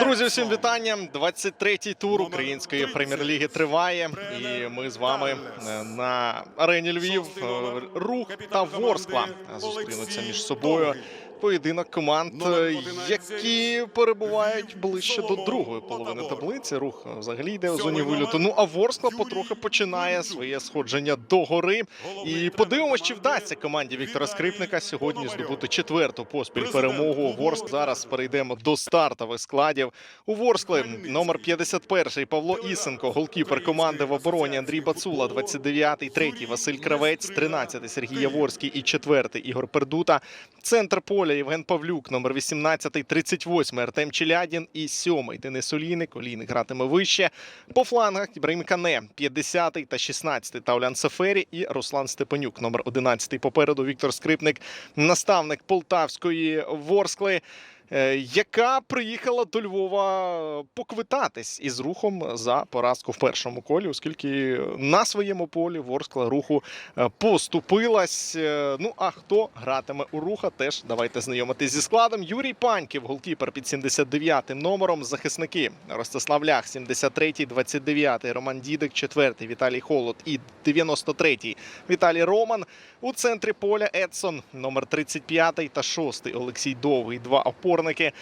Друзі, всім вітання. 23-й тур української прем'єр-ліги триває, і ми з вами е, на арені Львів. Е, Рух та Ворскла зустрінуться між собою. Поєдинок команд, е, які перебувають ближче до другої половини таблиці. Рух е, взагалі йде у зоні вильоту. Ну а Ворскла потрохи починає своє сходження до гори. І подивимось, чи вдасться команді Віктора Скрипника сьогодні здобути четверту поспіль перемогу. Ворск зараз перейдемо до стартових складів. У Ворскли номер 51 Павло Ісенко, голкіпер команди в обороні Андрій Бацула, 29-й, 3-й Василь Кравець, 13-й Сергій Яворський і 4-й Ігор Пердута. Центр поля Євген Павлюк, номер 18-й, 38-й Артем Челядін і 7-й Денис Олійник. Олійник гратиме вище. По флангах Ібраїм Кане, 50-й та 16-й Таулян Сафері і Руслан Степанюк, номер 11-й попереду Віктор Скрипник, наставник Полтавської Ворскли. Е, Яка приїхала до Львова поквитатись із рухом за поразку в першому колі, оскільки на своєму полі Ворскла руху е, поступилась. Е, Ну а хто гратиме у руха? Теж давайте знайомитись зі складом. Юрій Паньків, голкіпер під 79-м номером. Захисники Ростислав Лях, 73-й, 29-й, Роман Дідик, 4-й, Віталій Холод і 93-й Віталій Роман. У центрі поля Едсон, номер 35 та 6 Олексій Довгий. Два опорники.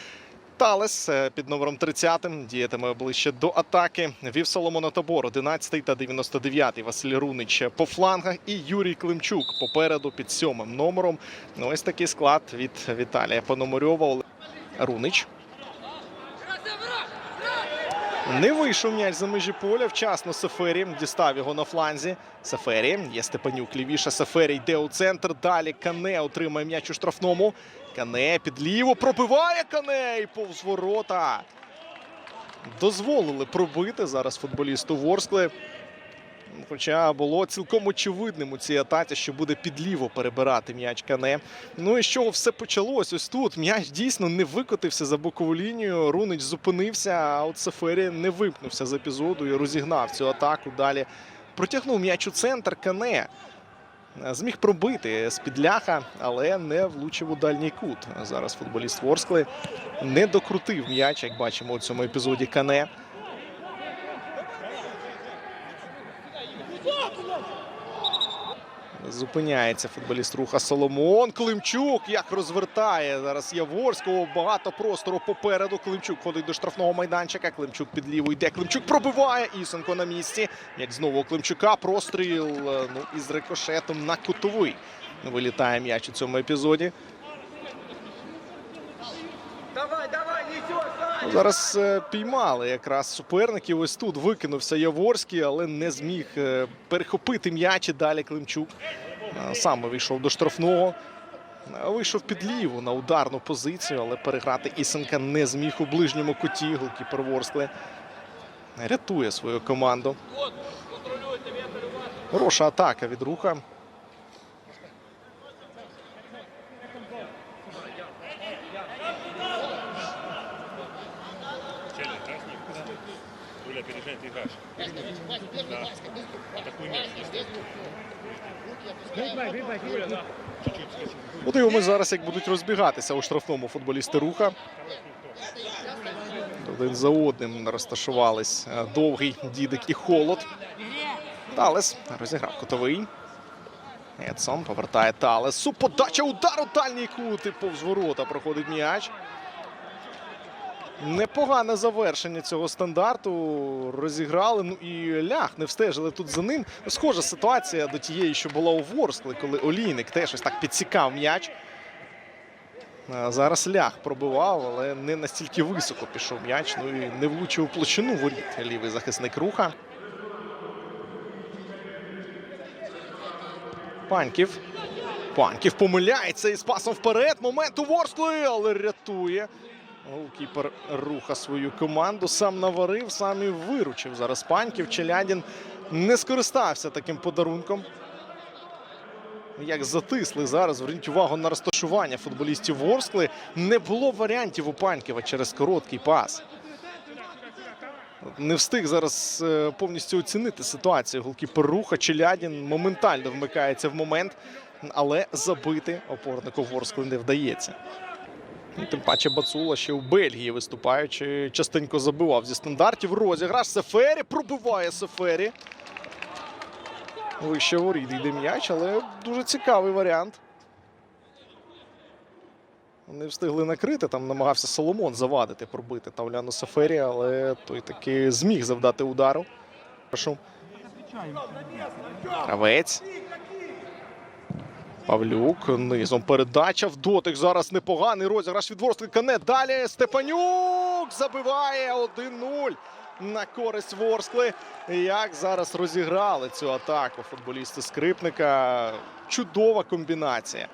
Талес е, під номером 30 діятиме ближче до атаки. Вів Соломона Тобор, 11 та 99-й. Василь Рунич по флангах і Юрій Климчук попереду під сьомим номером. Ну, ось такий склад від Віталія Пономарьова. Рунич. Не вийшов м'яч за межі поля. Вчасно Сефері дістав його на фланзі. Сефері є Степанюк. Лівіше Сефері йде у центр. Далі Кане отримає м'яч у штрафному. Кане під ліву пробиває Кане і повз ворота. Дозволили пробити зараз футболісту Ворскли. Хоча було цілком очевидним у цій атаці, що буде підліво перебирати м'яч Кане. Ну і з чого все почалось? Ось тут м'яч дійсно не викотився за бокову лінію. Рунич зупинився, а от Сефері не вимкнувся з епізоду і розігнав цю атаку. Далі протягнув м'яч у центр Кане. Зміг пробити з-під ляха, але не влучив у дальній кут. Зараз футболіст Ворскли не докрутив м'яч, як бачимо у цьому епізоді Кане. Зупиняється футболіст руха Соломон. Климчук як розвертає зараз Яворського. Багато простору попереду. Климчук ходить до штрафного майданчика. Климчук під ліву йде. Климчук пробиває. Ісенко на місці. Як знову у Климчука. Простріл е, ну, із рикошетом на кутовий. Вилітає м'яч у цьому епізоді. Давай, давай, несешь, Ну, Зараз е, піймали якраз суперників. Ось тут викинувся Яворський, але не зміг е, перехопити м'яч і далі Климчук. Е, Саме вийшов до штрафного. Вийшов під ліву на ударну позицію, але переграти Ісенка не зміг у ближньому куті. Голкіпер Ворскли рятує свою команду. Хороша атака від руха. Челлендж, да, с ним? Юля, опережай, ты играешь. Да. Мяч. Подивимось зараз, як будуть розбігатися у штрафному футболісти руха. Один за одним розташувались е, довгий дідик і холод. Талес розіграв кутовий. Едсон повертає Талесу. Подача удару дальній кут і повз ворота проходить м'яч. Непогане завершення цього стандарту. Розіграли. Ну і лях не встежили тут за ним. Схожа ситуація до тієї, що була у Ворскли, коли Олійник теж ось так підсікав м'яч. Зараз лях пробивав, але не настільки високо пішов м'яч. Ну і не влучив площину воріт лівий захисник руха. Паньків. Паньків помиляється із пасом вперед. Момент у Ворскли, але рятує. Голкіпер руха свою команду. Сам наварив, сам і виручив зараз Паньків. Челядін не скористався таким подарунком. Як затисли зараз, зверніть увагу на розташування футболістів Ворскли. Не було варіантів у Паньківа через короткий пас. Не встиг зараз е, повністю оцінити ситуацію. Голкіпер руха Челядін моментально вмикається в момент, але забити опорнику Ворскли не вдається. Ну, Тим паче Бацула ще у Бельгії виступаючи, частенько забивав зі стандартів. Розіграш Сефері пробиває Сефері. Вище воріт йде м'яч, але дуже цікавий варіант. Не встигли накрити. Там намагався Соломон завадити, пробити Тавляну Сефері, але той таки зміг завдати удару. Прошу. Кравець. Павлюк низом передача в дотик. Зараз непоганий розіграш від Ворскли. Кане далі. Степанюк забиває 1-0 на користь Ворскли. Як зараз розіграли цю атаку футболісти Скрипника. Чудова комбінація,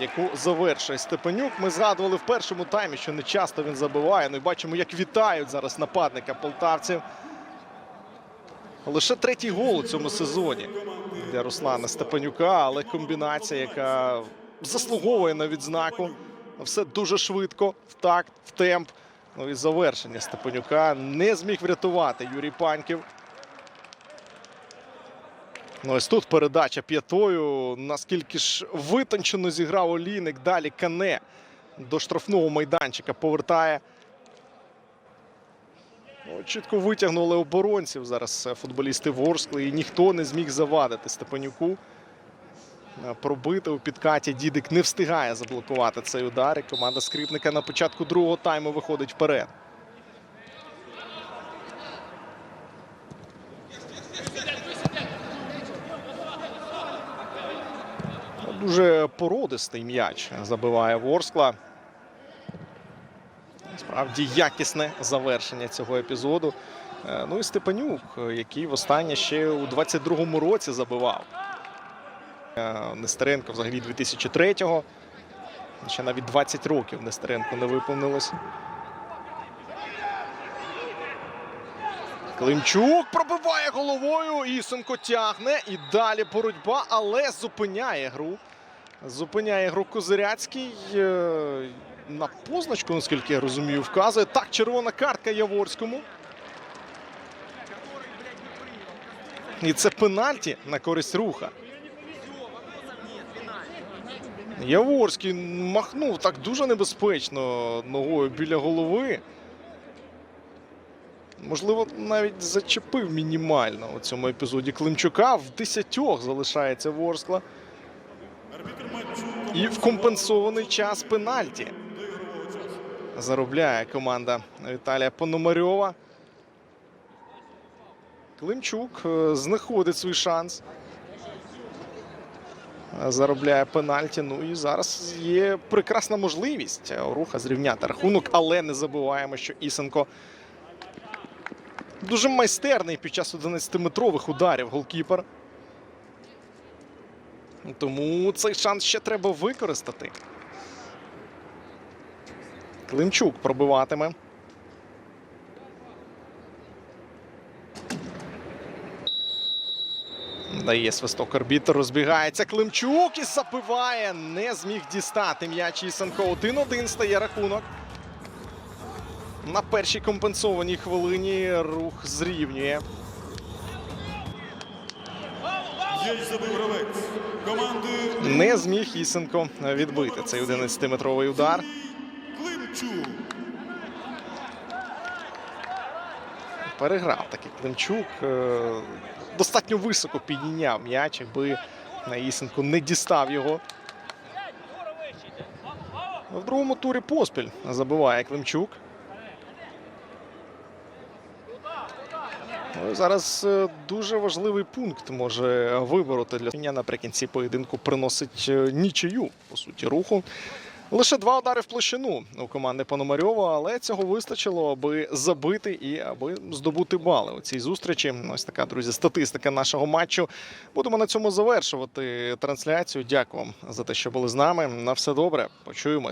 яку завершує Степанюк. Ми згадували в першому таймі, що не часто він забиває. Ну і бачимо, як вітають зараз нападника полтавців. Лише третій гол у цьому сезоні для Руслана Степанюка, але комбінація, яка заслуговує на відзнаку. Все дуже швидко, в такт, в темп. Ну і завершення Степанюка не зміг врятувати Юрій Паньків. Ну ось тут передача п'ятою. Наскільки ж витончено зіграв Олійник. Далі Кане до штрафного майданчика повертає. Ну, Чітко витягнули оборонців зараз е, футболісти Ворскли, і ніхто не зміг завадити Степанюку. Е, Пробити у підкаті Дідик не встигає заблокувати цей удар. І команда скрипника на початку другого тайму виходить вперед. Дуже породистий м'яч забиває Ворскла. Справді якісне завершення цього епізоду. Е, Ну і Степанюк, е, який востаннє ще у 22-му році забивав. Е, Нестеренко взагалі 2003-го. Ще навіть 20 років Нестеренко не виповнилось. Климчук пробиває головою. Ісенко тягне. І далі боротьба, але зупиняє гру. Зупиняє гру Козиряцький. На позначку, наскільки я розумію, вказує. Так, червона картка Яворському. І це пенальті на користь руха. Яворський махнув так дуже небезпечно ногою біля голови. Можливо, навіть зачепив мінімально у цьому епізоді Климчука. В десятьох залишається Ворскла. І в компенсований час пенальті заробляє команда Віталія Пономарьова. Климчук е, знаходить свій шанс. Заробляє пенальті. Ну і зараз є прекрасна можливість е, руха зрівняти рахунок, але не забуваємо, що Ісенко дуже майстерний під час 11-метрових ударів голкіпер. Тому цей шанс ще треба використати. Климчук пробиватиме. Дає свисток арбітр, розбігається Климчук і забиває. Не зміг дістати м'яч Ісенко. 1-1 стає рахунок. На першій компенсованій хвилині рух зрівнює. Не зміг Ісенко відбити цей 11-метровий удар. Климчук. Переграв таки Климчук. Е, Достатньо високо підійняв м'яч, якби на Ісенко не дістав його. В другому турі поспіль забиває Климчук. Ну, зараз е, дуже важливий пункт може вибороти для наприкінці поєдинку приносить е, нічию, по суті, руху. Лише два удари в площину у команди Пономарьова, але цього вистачило, аби забити і аби здобути бали у цій зустрічі. Ось така, друзі, статистика нашого матчу. Будемо на цьому завершувати трансляцію. Дякую вам за те, що були з нами. На все добре. Почуємось.